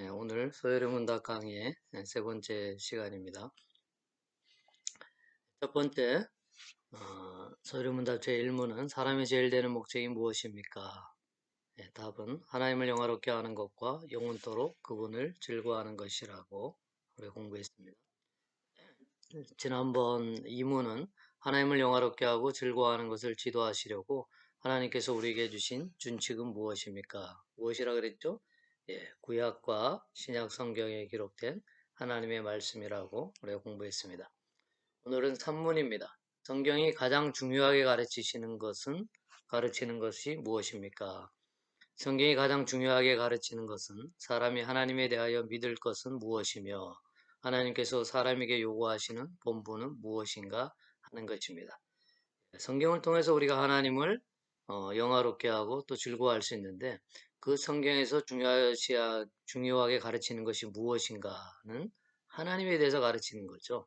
네, 오늘 소요리 문답 강의의 네, 세 번째 시간입니다. 첫 번째, 어, 소요리 문답 제1문은 사람이 제일 되는 목적이 무엇입니까? 네, 답은 하나님을 영화롭게 하는 것과 영원토록 그분을 즐거워하는 것이라고 우리 공부했습니다. 지난번 2문은 하나님을 영화롭게 하고 즐거워하는 것을 지도하시려고 하나님께서 우리에게 주신 준칙은 무엇입니까? 무엇이라 그랬죠? 예, 구약과 신약 성경에 기록된 하나님의 말씀이라고 우리가 공부했습니다. 오늘은 3문입니다. 성경이 가장 중요하게 가르치시는 것은 가르치는 것이 무엇입니까? 성경이 가장 중요하게 가르치는 것은 사람이 하나님에 대하여 믿을 것은 무엇이며 하나님께서 사람에게 요구하시는 본분은 무엇인가 하는 것입니다. 성경을 통해서 우리가 하나님을 어, 영화롭게 하고 또 즐거워할 수 있는데 그 성경에서 중요시, 중요하게 가르치는 것이 무엇인가는 하나님에 대해서 가르치는 거죠.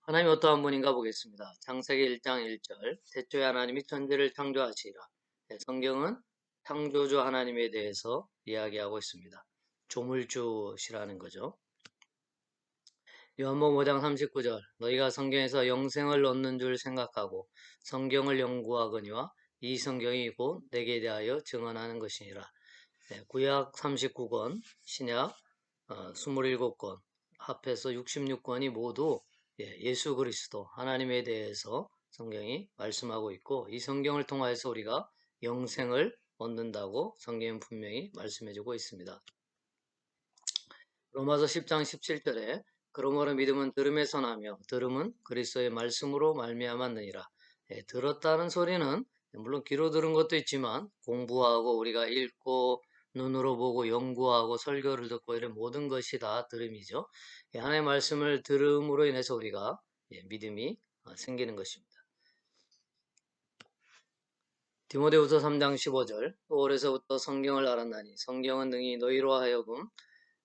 하나님이 어떠한 분인가 보겠습니다. 창세기 1장 1절 태초에 하나님이 천지를 창조하시라. 네, 성경은 창조주 하나님에 대해서 이야기하고 있습니다. 조물주시라는 거죠. 요한복 5장 39절 너희가 성경에서 영생을 얻는 줄 생각하고 성경을 연구하거니와 이 성경이 곧 내게 대하여 증언하는 것이니라. 네, 구약 39권, 신약 어, 27권, 합해서 66권이 모두 예, 수 그리스도 하나님에 대해서 성경이 말씀하고 있고 이 성경을 통하여서 우리가 영생을 얻는다고 성경은 분명히 말씀해주고 있습니다. 로마서 10장 17절에 그러므로 믿음은 들음에서 나며 들음은 그리스도의 말씀으로 말미암았느니라. 예, 들었다는 소리는 물론 귀로 들은 것도 있지만 공부하고 우리가 읽고 눈으로 보고 연구하고 설교를 듣고 이런 모든 것이 다 들음이죠. 하나님의 말씀을 들음으로 인해서 우리가 예, 믿음이 어, 생기는 것입니다. 디모데후서 3장 15절 또 어려서부터 성경을 알았나니 성경은 능히 너희로 하여금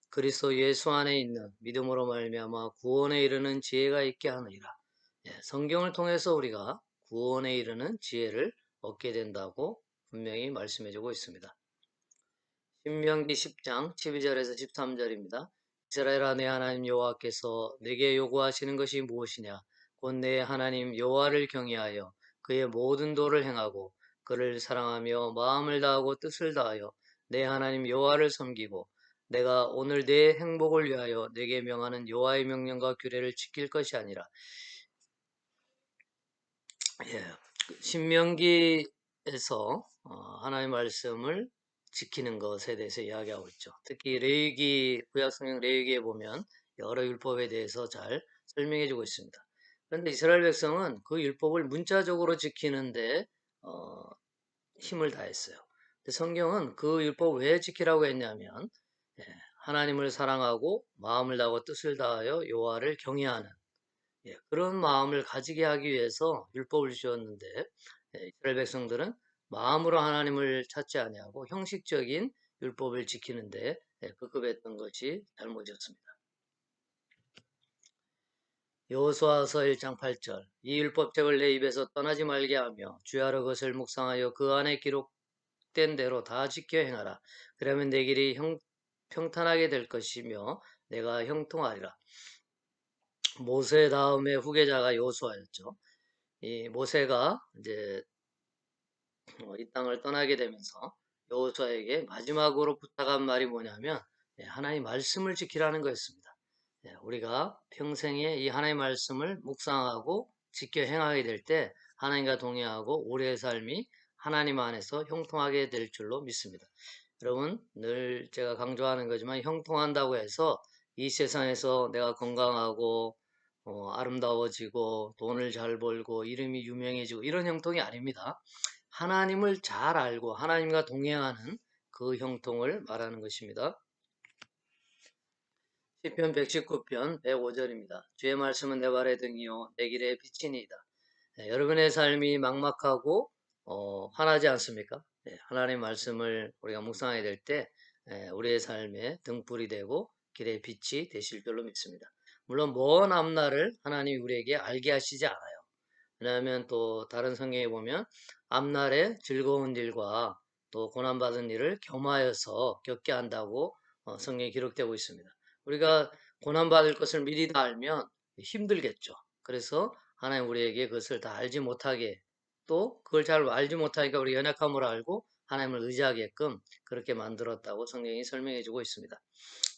그리스도 예수 안에 있는 믿음으로 말미암아 구원에 이르는 지혜가 있게 하느니라. 예, 성경을 통해서 우리가 구원에 이르는 지혜를 얻게 된다고 분명히 말씀해주고 있습니다. 신명기 10장 12절에서 13절입니다. 이스라엘아 내 하나님 여호와께서 내게 요구하시는 것이 무엇이냐? 곧 내 하나님 여호와를 경외하여 그의 모든 도를 행하고 그를 사랑하며 마음을 다하고 뜻을 다하여 내 하나님 여호와를 섬기고 내가 오늘 내 행복을 위하여 내게 명하는 여호와의 명령과 규례를 지킬 것이 아니라 예, 신명기에서 어, 하나님의 말씀을 지키는 것에 대해서 이야기하고 있죠. 특히 레위기 구약성경 레위기에 보면 여러 율법에 대해서 잘 설명해 주고 있습니다. 그런데 이스라엘 백성은 그 율법을 문자적으로 지키는데 어, 힘을 다했어요. 성경은 그 율법 왜 지키라고 했냐면 예, 하나님을 사랑하고 마음을 다하고 뜻을 다하여 여호와를 경외하는 예, 그런 마음을 가지게 하기 위해서 율법을 주었는데 예, 이스라엘 백성들은 마음으로 하나님을 찾지 아니하고 형식적인 율법을 지키는데 예, 급급했던 것이 잘못이었습니다. 여호수아서 1장 8절 이 율법책을 내 입에서 떠나지 말게 하며 주야로 그것을 묵상하여 그 안에 기록된 대로 다 지켜 행하라. 그러면 내 길이 형, 평탄하게 될 것이며 내가 형통하리라. 모세 다음에 후계자가 여호수아였죠. 이 모세가 이제 어, 이 땅을 떠나게 되면서 여호수아에게 마지막으로 부탁한 말이 뭐냐면 예, 하나님 말씀을 지키라는 거였습니다. 예, 우리가 평생에 이 하나님의 말씀을 묵상하고 지켜 행하게 될 때 하나님과 동행하고 오래 삶이 하나님 안에서 형통하게 될 줄로 믿습니다. 여러분 늘 제가 강조하는 거지만 형통한다고 해서 이 세상에서 내가 건강하고 어, 아름다워지고 돈을 잘 벌고 이름이 유명해지고 이런 형통이 아닙니다. 하나님을 잘 알고 하나님과 동행하는 그 형통을 말하는 것입니다. 시편 119편 105절입니다. 주의 말씀은 내 발의 등이요 내 길의 빛이니이다. 네, 여러분의 삶이 막막하고 어, 화나지 않습니까? 네, 하나님의 말씀을 우리가 묵상하게 될때 네, 우리의 삶에 등불이 되고 길의 빛이 되실 줄로 믿습니다. 물론 먼 앞날을 하나님이 우리에게 알게 하시지 않아요. 왜냐하면 또 다른 성경에 보면 앞날에 즐거운 일과 또 고난받은 일을 겸하여서 겪게 한다고 어, 성경에 기록되고 있습니다. 우리가 고난받을 것을 미리 다 알면 힘들겠죠. 그래서 하나님 우리에게 그것을 다 알지 못하게 또 그걸 잘 알지 못하니까 우리 연약함을 알고 하나님을 의지하게끔 그렇게 만들었다고 성경이 설명해 주고 있습니다.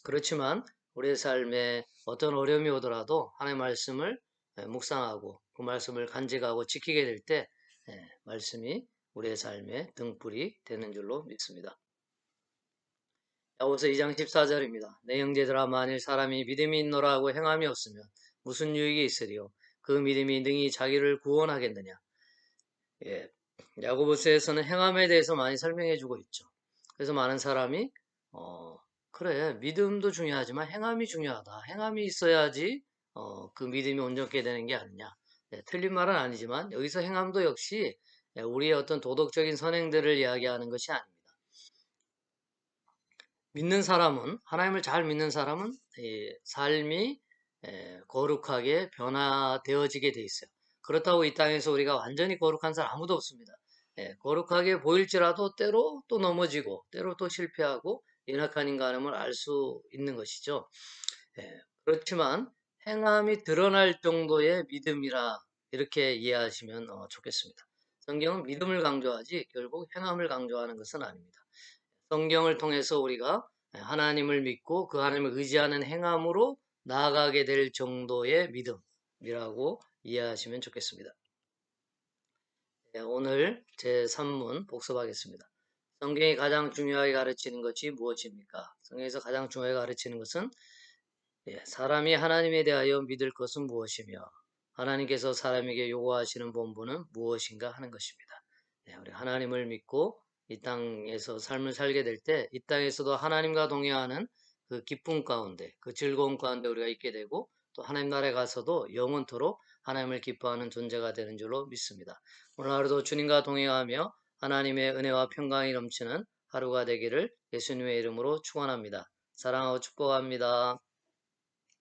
그렇지만 우리의 삶에 어떤 어려움이 오더라도 하나님의 말씀을 예, 묵상하고 그 말씀을 간직하고 지키게 될 때 말씀이 우리의 삶에 등불이 되는 줄로 믿습니다. 야고보서 2장 14절입니다. 내 형제들아 만일 사람이 믿음이 있노라 하고 행함이 없으면 무슨 유익이 있으리요? 그 믿음이 능히 자기를 구원하겠느냐? 예, 야고보서에서는 행함에 대해서 많이 설명해 주고 있죠. 그래서 많은 사람이 어, 그래 믿음도 중요하지만 행함이 중요하다. 행함이 있어야지 어, 그 믿음이 온전케 되는 게 아니냐. 네, 틀린 말은 아니지만 여기서 행함도 역시 우리의 어떤 도덕적인 선행들을 이야기하는 것이 아닙니다. 믿는 사람은 하나님을 잘 믿는 사람은 삶이 거룩하게 변화되어지게 돼 있어요. 그렇다고 이 땅에서 우리가 완전히 거룩한 사람 아무도 없습니다. 거룩하게 보일지라도 때로 또 넘어지고 때로 또 실패하고 연약한 인간임을 알 수 있는 것이죠. 그렇지만 행함이 드러날 정도의 믿음이라 이렇게 이해하시면 어, 좋겠습니다. 성경은 믿음을 강조하지 결국 행함을 강조하는 것은 아닙니다. 성경을 통해서 우리가 하나님을 믿고 그 하나님을 의지하는 행함으로 나아가게 될 정도의 믿음이라고 이해하시면 좋겠습니다. 네, 오늘 제 3문 복습하겠습니다. 성경이 가장 중요하게 가르치는 것이 무엇입니까? 성경에서 가장 중요하게 가르치는 것은 예, 사람이 하나님에 대하여 믿을 것은 무엇이며 하나님께서 사람에게 요구하시는 본분은 무엇인가 하는 것입니다. 네, 우리 하나님을 믿고 이 땅에서 삶을 살게 될 때 이 땅에서도 하나님과 동행하는 그 기쁨 가운데 그 즐거움 가운데 우리가 있게 되고 또 하나님 나라에 가서도 영원토록 하나님을 기뻐하는 존재가 되는 줄로 믿습니다. 오늘 하루도 주님과 동행하며 하나님의 은혜와 평강이 넘치는 하루가 되기를 예수님의 이름으로 축원합니다. 사랑하고 축복합니다.